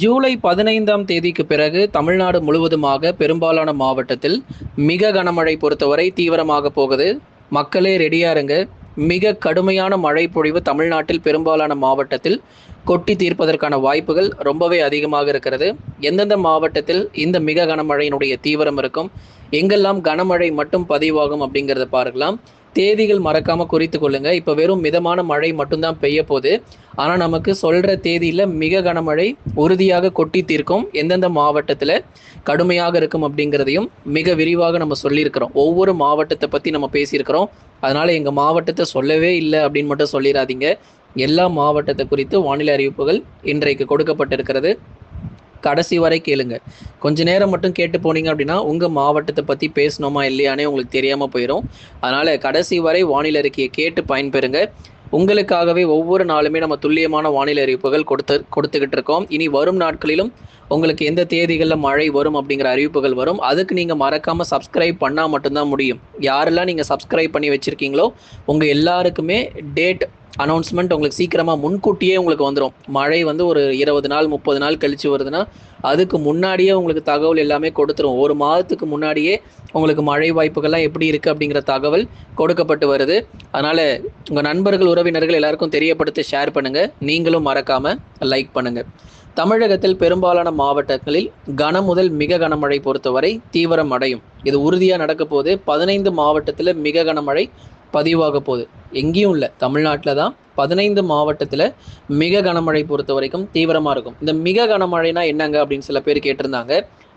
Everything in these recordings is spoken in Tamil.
ஜூலை பதினைந்தாம் தேதிக்கு பிறகு தமிழ்நாடு முழுவதுமாக பெரும்பாலான மாவட்டத்தில் மிக கனமழை பொறுத்தவரை தீவிரமாக போகுது. மக்களே ரெடியா இருங்க மிக கடுமையான மழை பொழிவு தமிழ்நாட்டில் பெரும்பாலான மாவட்டத்தில் கொட்டி தீர்ப்பதற்கான வாய்ப்புகள் ரொம்பவே அதிகமாக இருக்கிறது. எந்தெந்த மாவட்டத்தில் இந்த மிக கனமழையினுடைய தீவிரம் இருக்கும்? எங்கெல்லாம் கனமழை மட்டும் பதிவாகும் அப்படிங்கிறத பார்க்கலாம். தேதிகள் மறக்காம குறித்து கொள்ளுங்க. இப்போ வெறும் மிதமான மழை மட்டும்தான் பெய்ய போகுது ஆனால் நமக்கு சொல்ற தேதியில மிக கனமழை உறுதியாக கொட்டி தீர்க்கும் எந்தெந்த மாவட்டத்தில் கடுமையாக இருக்கும் அப்படிங்கிறதையும் மிக விரிவாக நம்ம சொல்லியிருக்கிறோம். ஒவ்வொரு மாவட்டத்தை பற்றி நம்ம பேசியிருக்கிறோம். அதனால எங்கள் மாவட்டத்தை சொல்லவே இல்லை அப்படின்னு மட்டும் சொல்லிடாதீங்க எல்லா மாவட்டத்தை குறித்து வானிலை அறிவிப்புகள் இன்றைக்கு கொடுக்கப்பட்டிருக்கிறது. கடைசி வரை கேளுங்க. கொஞ்ச நேரம் மட்டும் கேட்டு போனீங்க அப்படின்னா உங்க மாவட்டத்தை பத்தி பேசணுமா இல்லையானே உங்களுக்கு தெரியாம போயிடும் அதனால கடைசி வரை வானிலை அறிக்கையை கேட்டு பயன்பெறுங்க. உங்களுக்காகவே ஒவ்வொரு நாளுமே நம்ம துல்லியமான வானிலை அறிவிப்புகள் கொடுத்து கொடுத்துக்கிட்டு இருக்கோம். இனி வரும் நாட்களிலும் உங்களுக்கு எந்த தேதிகளில் மழை வரும் அப்படிங்கிற அறிவிப்புகள் வரும். அதுக்கு நீங்கள் மறக்காமல் சப்ஸ்கிரைப் பண்ணால் மட்டும்தான் முடியும். யாரெல்லாம் நீங்கள் சப்ஸ்கிரைப் பண்ணி வச்சுருக்கீங்களோ உங்கள் எல்லாருக்குமே டேட் அனௌன்ஸ்மெண்ட் உங்களுக்கு சீக்கிரமாக முன்கூட்டியே உங்களுக்கு வந்துடும் மழை வந்து ஒரு இருபது நாள் முப்பது நாள் கழிச்சு வருதுன்னா அதுக்கு முன்னாடியே உங்களுக்கு தகவல் எல்லாமே கொடுத்துரும். ஒரு மாதத்துக்கு முன்னாடியே உங்களுக்கு மழை வாய்ப்புகள்லாம் எப்படி இருக்குது அப்படிங்கிற தகவல் கொடுக்கப்பட்டு வருது. அதனால் உங்கள் நண்பர்கள் உறவினர்கள் எல்லாருக்கும் தெரியப்படுத்தி ஷேர் பண்ணுங்கள் நீங்களும் மறக்காமல் லைக் பண்ணுங்கள் தமிழகத்தில் பெரும்பாலான மாவட்டங்களில் கன முதல் மிக கனமழை பொறுத்தவரை தீவிரம் அடையும். இது உறுதியாக நடக்க போது பதினைந்து மாவட்டத்தில் மிக கனமழை பதிவாக போகுது. எங்கேயும் இல்லை. தமிழ்நாட்டில் தான் பதினைந்து மாவட்டத்தில் மிக கனமழை பொறுத்த வரைக்கும் தீவிரமாக இருக்கும். இந்த மிக கனமழைனா என்னங்க அப்படின்னு சில பேர் கேட்டிருந்தாங்க.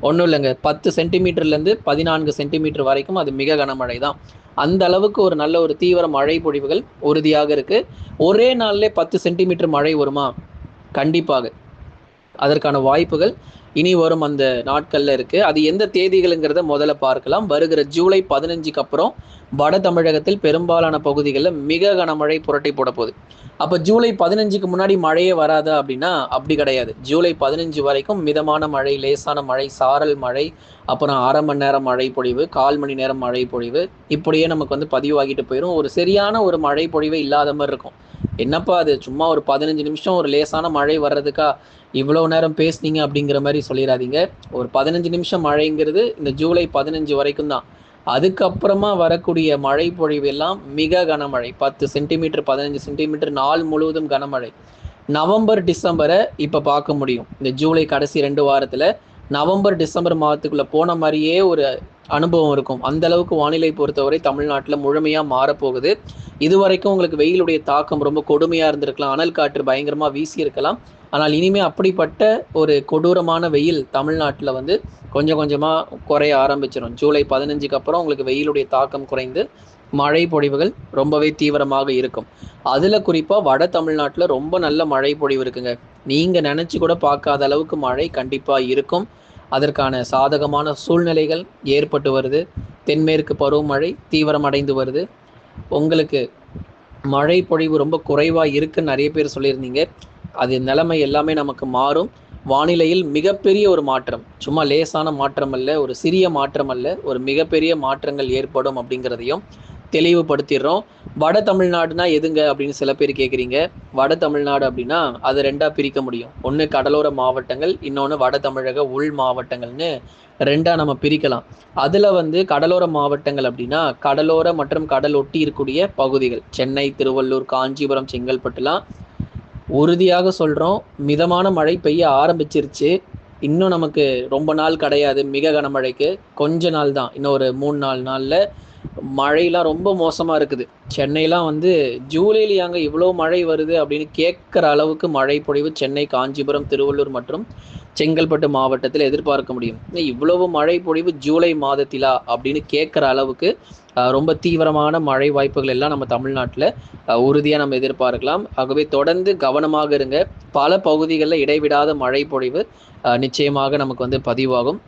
ஒன்றும் இல்லைங்க. பத்து சென்டிமீட்டர்லேருந்து பதினான்கு சென்டிமீட்டர் வரைக்கும் அது மிக கனமழை தான். அந்த அளவுக்கு ஒரு நல்ல ஒரு தீவிர மழை பொழிவுகள் உறுதியாக இருக்குது ஒரே நாள்லேயே பத்து சென்டிமீட்டர் மழை வருமா? கண்டிப்பாக. அதற்கான வாய்ப்புகள் இனி வரும் அந்த நாட்கள்ல இருக்கு. அது எந்த தேதிகளுங்கிறத முதல்ல பார்க்கலாம். வருகிற ஜூலை பதினஞ்சுக்கு அப்புறம் வட தமிழகத்தில் பெரும்பாலான பகுதிகளில் மிக கனமழை புரட்டி போட போகுது. அப்போ ஜூலை பதினஞ்சுக்கு முன்னாடி மழையே வராதா அப்படின்னா அப்படி கிடையாது. ஜூலை பதினஞ்சு வரைக்கும் மிதமான மழை லேசான மழை சாரல் மழை அப்புறம் அரை மணி நேரம் மழை பொழிவு கால் மணி நேரம் மழை பொழிவு இப்படியே நமக்கு வந்து பதிவாகிட்டு போயிடும் ஒரு சரியான ஒரு மழை பொழிவே இல்லாத மாதிரி இருக்கும். என்னப்பா அது? சும்மா ஒரு பதினஞ்சு நிமிஷம் ஒரு லேசான மழை வர்றதுக்கா? இவ்வளோ நேரம் பேசுனீங்க அப்படிங்கிற மாதிரி சொல்லிடாதீங்க. ஒரு பதினஞ்சு நிமிஷம் மழைங்கிறது இந்த ஜூலை பதினஞ்சு வரைக்கும் தான். அதுக்கப்புறமா வரக்கூடிய மழை பொழிவு எல்லாம் மிக கனமழை. பத்து சென்டிமீட்டர் பதினஞ்சு சென்டிமீட்டர் நாள் முழுவதும் கனமழை. நவம்பர் டிசம்பரை இப்போ பார்க்க முடியும். இந்த ஜூலை கடைசி ரெண்டு வாரத்தில் நவம்பர் டிசம்பர் மாதத்துக்குள்ளே போன மாதிரியே ஒரு அனுபவம் இருக்கும். அந்த அளவுக்கு வானிலை பொறுத்தவரை தமிழ்நாட்டில் முழுமையாக மாறப்போகுது. இது வரைக்கும் உங்களுக்கு வெயிலுடைய தாக்கம் ரொம்ப கொடுமையாக இருந்திருக்கலாம். அனல் காற்று பயங்கரமாக வீசி இருக்கலாம் ஆனால் இனிமே அப்படிப்பட்ட ஒரு கொடூரமான வெயில் தமிழ்நாட்டில் வந்து கொஞ்சம் கொஞ்சமாக குறைய ஆரம்பிச்சிடும் ஜூலை பதினஞ்சுக்கு அப்புறம் உங்களுக்கு வெயிலுடைய தாக்கம் குறைந்து மழை பொழிவுகள் ரொம்பவே தீவிரமாக இருக்கும். அதில் குறிப்பாக வட தமிழ்நாட்டில் ரொம்ப நல்ல மழை பொழிவு இருக்குங்க. நீங்கள் நினச்சி கூட பார்க்காத அளவுக்கு மழை கண்டிப்பாக இருக்கும். அதற்கான சாதகமான சூழ்நிலைகள் ஏற்பட்டு வருது. தென்மேற்கு பருவமழை தீவிரமடைந்து வருது. உங்களுக்கு மழை பொழிவு ரொம்ப குறைவாக இருக்குன்னு நிறைய பேர் சொல்லியிருந்தீங்க. அது நிலைமை எல்லாமே நமக்கு மாறும். வானிலையில் மிகப்பெரிய ஒரு மாற்றம். சும்மா லேசான மாற்றம் அல்ல ஒரு சிறிய மாற்றம் அல்ல ஒரு மிகப்பெரிய மாற்றங்கள் ஏற்படும் அப்படிங்கிறதையும் தெளிவுபடுத்திடுறோம். வட தமிழ்நாடுனா எதுங்க அப்படின்னு சில பேர் கேட்குறீங்க வட தமிழ்நாடு அப்படின்னா அதை ரெண்டாக பிரிக்க முடியும். ஒன்று கடலோர மாவட்டங்கள் இன்னொன்று வட தமிழக உள் மாவட்டங்கள்னு ரெண்டாக நம்ம பிரிக்கலாம். அதில் வந்து கடலோர மாவட்டங்கள் அப்படின்னா கடலோர மற்றும் கடல் ஒட்டி இருக்கக்கூடிய பகுதிகள். சென்னை திருவள்ளூர் காஞ்சிபுரம் செங்கல்பட்டுலாம் உறுதியாக சொல்கிறோம் மிதமான மழை பெய்ய ஆரம்பிச்சிருச்சு. இன்னும் நமக்கு ரொம்ப நாள் கிடையாது. மிக கனமழைக்கு கொஞ்ச நாள் தான். இன்னும் ஒரு மூணு நாலு நாளில் மழையெல்லாம் ரொம்ப மோசமாக இருக்குது. சென்னையெலாம் வந்து ஜூலையிலேயாங்க இவ்வளோ மழை வருது அப்படின்னு கேட்குற அளவுக்கு மழை பொழிவு சென்னை காஞ்சிபுரம் திருவள்ளூர் மற்றும் செங்கல்பட்டு மாவட்டத்தில் எதிர்பார்க்க முடியும். இவ்வளவு மழை பொழிவு ஜூலை மாதத்திலா? அப்படின்னு கேட்குற அளவுக்கு ரொம்ப தீவிரமான மழை வாய்ப்புகள் எல்லாம் நம்ம தமிழ்நாட்டில் உறுதியாக நம்ம எதிர்பார்க்கலாம். ஆகவே தொடர்ந்து கவனமாக இருங்க. பல பகுதிகளில் இடைவிடாத மழை பொழிவு நிச்சயமாக நமக்கு வந்து பதிவாகும்.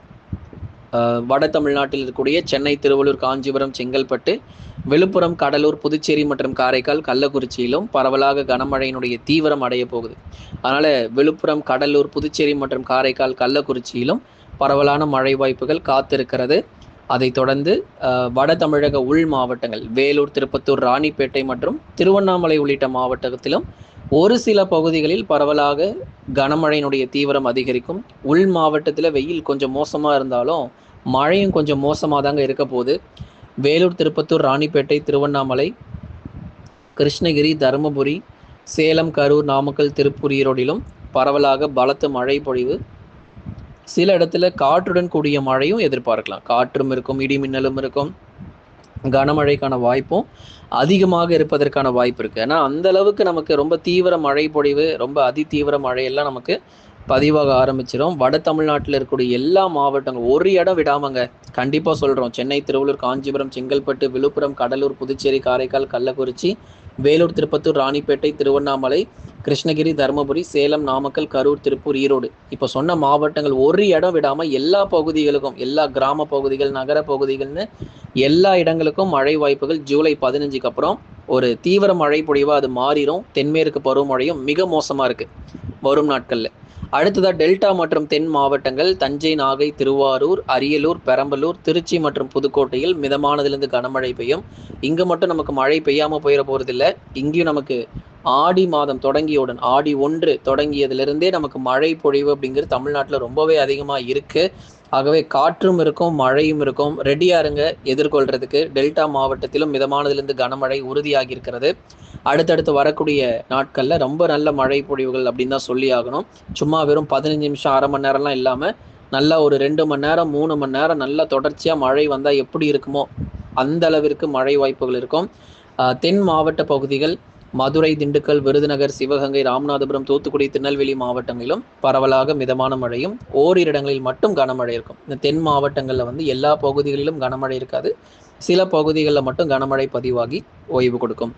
வட தமிழ்நாட்டில் இருக்கக்கூடிய சென்னை திருவள்ளூர் காஞ்சிபுரம் செங்கல்பட்டு விழுப்புரம் கடலூர் புதுச்சேரி மற்றும் காரைக்கால் கள்ளக்குறிச்சியிலும் பரவலாக கனமழையினுடைய தீவிரம் அடைய போகுது. அதனால் விழுப்புரம் கடலூர் புதுச்சேரி மற்றும் காரைக்கால் கள்ளக்குறிச்சியிலும் பரவலான மழை வாய்ப்புகள் காத்திருக்கிறது. அதைத் தொடர்ந்து வட தமிழக உள் மாவட்டங்கள் வேலூர் திருப்பத்தூர் ராணிப்பேட்டை மற்றும் திருவண்ணாமலை உள்ளிட்ட மாவட்டத்திலும் ஒரு சில பகுதிகளில் பரவலாக கனமழையினுடைய தீவிரம் அதிகரிக்கும். உள் மாவட்டத்தில் வெயில் கொஞ்சம் மோசமாக இருந்தாலும் மழையும் கொஞ்சம் மோசமாக தாங்க இருக்க போகுது. வேலூர் திருப்பத்தூர் ராணிப்பேட்டை திருவண்ணாமலை கிருஷ்ணகிரி தருமபுரி சேலம் கரூர் நாமக்கல் திருப்பூர் ஈரோடிலும் பரவலாக பலத்த மழை பொழிவு. சில இடத்துல காற்றுடன் கூடிய மழையும் எதிர்பார்க்கலாம். காற்றும் இருக்கும் இடி மின்னலும் இருக்கும். கனமழைக்கான வாய்ப்பும் அதிகமாக இருப்பதற்கான வாய்ப்பு இருக்குது ஏன்னா அந்த அளவுக்கு நமக்கு ரொம்ப தீவிர மழை பொழிவு ரொம்ப அதி தீவிர மழையெல்லாம் நமக்கு பதிவாக ஆரம்பிச்சிடும் வட தமிழ்நாட்டில் இருக்கக்கூடிய எல்லா மாவட்டங்களும் ஒரு இடம் விடாமங்க கண்டிப்பாக சொல்கிறோம் சென்னை திருவள்ளூர் காஞ்சிபுரம் செங்கல்பட்டு விழுப்புரம் கடலூர் புதுச்சேரி காரைக்கால் கள்ளக்குறிச்சி வேலூர் திருப்பத்தூர் ராணிப்பேட்டை திருவண்ணாமலை கிருஷ்ணகிரி தருமபுரி சேலம் நாமக்கல் கரூர் திருப்பூர் ஈரோடு. இப்போ சொன்ன மாவட்டங்கள் ஒரு இடம் விடாமல் எல்லா பகுதிகளுக்கும் எல்லா கிராம பகுதிகள் நகர பகுதிகள்னு எல்லா இடங்களுக்கும் மழை வாய்ப்புகள் ஜூலை பதினஞ்சுக்கு அப்புறம் ஒரு தீவிர மழை பொழிவாக அது மாறிடும் தென்மேற்கு பருவமழையும் மிக மோசமாக இருக்குது வரும் நாட்களில். அடுத்ததாக டெல்டா மற்றும் தென் மாவட்டங்கள் தஞ்சை நாகை திருவாரூர் அரியலூர் பெரம்பலூர் திருச்சி மற்றும் புதுக்கோட்டையில் மிதமானதுலேருந்து கனமழை பெய்யும். இங்கே மட்டும் நமக்கு மழை பெய்யாமல் போயிட போகிறதில்ல இங்கேயும் நமக்கு ஆடி மாதம் தொடங்கியவுடன் ஆடி ஒன்று தொடங்கியதிலிருந்தே நமக்கு மழை பொழிவு அப்படிங்கிறது தமிழ்நாட்டில் ரொம்பவே அதிகமாக இருக்குது ஆகவே காற்றும் இருக்கும் மழையும் இருக்கும். ரெடியாக இருங்க எதிர்கொள்றதுக்கு டெல்டா மாவட்டத்திலும் மிதமானதிலிருந்து கனமழை உறுதியாகி இருக்கிறது அடுத்தடுத்து வரக்கூடிய நாட்களில் ரொம்ப நல்ல மழை பொழிவுகள் அப்படின்னு தான் சொல்லி ஆகணும். சும்மா வெறும் பதினஞ்சு நிமிஷம் அரை மணி நேரம்லாம் இல்லாமல் நல்லா ஒரு ரெண்டு மணி நேரம் மூணு மணி நேரம் நல்லா தொடர்ச்சியாக மழை வந்தால் எப்படி இருக்குமோ அந்த அளவிற்கு மழை வாய்ப்புகள் இருக்கும். தென் மாவட்ட பகுதிகள் மதுரை திண்டுக்கல் விருதுநகர் சிவகங்கை ராமநாதபுரம் தூத்துக்குடி திருநெல்வேலி மாவட்டங்களிலும் பரவலாக மிதமான மழையும் ஓரிரு இடங்களில் மட்டும் கனமழை இருக்கும். இந்த தென் மாவட்டங்களில் வந்து எல்லா பகுதிகளிலும் கனமழை இருக்காது. சில பகுதிகளில் மட்டும் கனமழை பதிவாகி ஓய்வு கொடுக்கும்.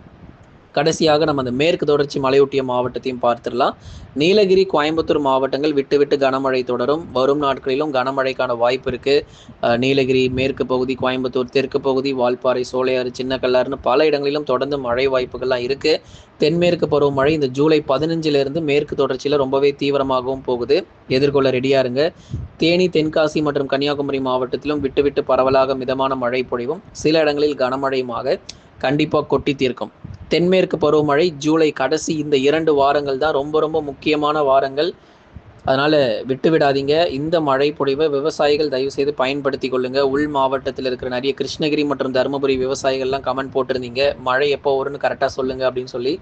கடைசியாக நம்ம அந்த மேற்கு தொடர்ச்சி மலையொட்டிய மாவட்டத்தையும் பார்த்துடலாம். நீலகிரி கோயம்புத்தூர் மாவட்டங்கள் விட்டு விட்டு கனமழை தொடரும். வரும் நாட்களிலும் கனமழைக்கான வாய்ப்பு இருக்குது நீலகிரி மேற்கு பகுதி கோயம்புத்தூர் தெற்கு பகுதி வால்பாறை சோலையாறு சின்ன கல்லாறுன்னு பல இடங்களிலும் தொடர்ந்து மழை வாய்ப்புகள்லாம் இருக்குது தென்மேற்கு பருவமழை இந்த ஜூலை பதினஞ்சிலிருந்து மேற்கு தொடர்ச்சியில் ரொம்பவே தீவிரமாகவும் போகுது. எதிர்கொள்ள ரெடியாக இருங்க. தேனி தென்காசி மற்றும் கன்னியாகுமரி மாவட்டத்திலும் விட்டு விட்டு பரவலாக மிதமான மழை பொழிவும். சில இடங்களில் கனமழையுமாக கண்டிப்பாக கொட்டி தீர்க்கும். தென்மேற்கு பருவமழை ஜூலை கடைசி இந்த இரண்டு வாரங்கள் தான் ரொம்ப ரொம்ப முக்கியமான வாரங்கள். அதனால் விட்டு விடாதீங்க. இந்த மழை பொழிவை விவசாயிகள் தயவு செய்து பயன்படுத்தி கொள்ளுங்க. உள் மாவட்டத்தில் இருக்கிற நிறைய கிருஷ்ணகிரி மற்றும் தருமபுரி விவசாயிகள்லாம் கமெண்ட் போட்டிருந்தீங்க. மழை எப்போ வரும்னு கரெக்டாக சொல்லுங்க அப்படின்னு சொல்லி.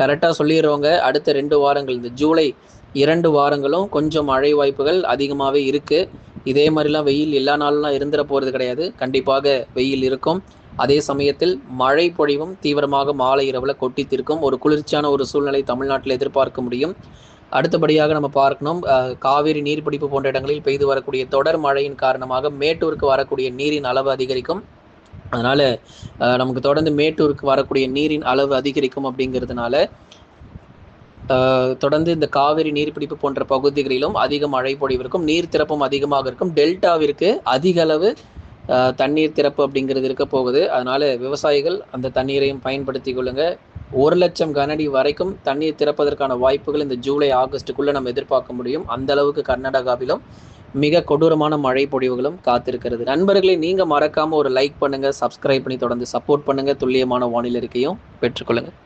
கரெக்டாக சொல்லிடுறவங்க அடுத்த ரெண்டு வாரங்கள் இந்த ஜூலை இரண்டு வாரங்களும் கொஞ்சம் மழை வாய்ப்புகள் அதிகமாகவே இருக்குது இதே மாதிரிலாம் வெயில் எல்லா நாளும் இருந்துட போகிறது கிடையாது. கண்டிப்பாக வெயில் இருக்கும். அதே சமயத்தில் மழை பொழிவும் தீவிரமாக மாலை இரவில் கொட்டி ஒரு குளிர்ச்சியான ஒரு சூழ்நிலை தமிழ்நாட்டில் எதிர்பார்க்க முடியும். அடுத்தபடியாக நம்ம பார்க்கணும் காவிரி நீர்பிடிப்பு போன்ற இடங்களில் பெய்து வரக்கூடிய தொடர் மழையின் காரணமாக மேட்டூருக்கு வரக்கூடிய நீரின் அளவு அதிகரிக்கும். அதனால் நமக்கு தொடர்ந்து மேட்டூருக்கு வரக்கூடிய நீரின் அளவு அதிகரிக்கும் அப்படிங்கிறதுனால தொடர்ந்து இந்த காவிரி நீர்பிடிப்பு போன்ற பகுதிகளிலும் அதிக மழை பொழிவிற்கும் நீர் திறப்பும் அதிகமாக இருக்கும். டெல்டாவிற்கு அதிக அளவு தண்ணீர் திறப்பு அப்படிங்கிறது இருக்க போகுது. அதனால் விவசாயிகள் அந்த தண்ணீரையும் பயன்படுத்தி கொள்ளுங்க. ஒரு லட்சம் கனடி வரைக்கும் தண்ணீர் திறப்பதற்கான வாய்ப்புகள் இந்த ஜூலை ஆகஸ்ட்டுக்குள்ளே நம்ம எதிர்பார்க்க முடியும். அந்த அளவுக்கு கர்நாடகாவிலும் மிக கொடூரமான மழை பொழிவுகளும் காத்திருக்கிறது. நண்பர்களை நீங்கள் மறக்காமல் ஒரு லைக் பண்ணுங்கள் சப்ஸ்கிரைப் பண்ணி தொடர்ந்து சப்போர்ட் பண்ணுங்கள் துல்லியமான வானிலை இருக்கையும் பெற்றுக்கொள்ளுங்கள்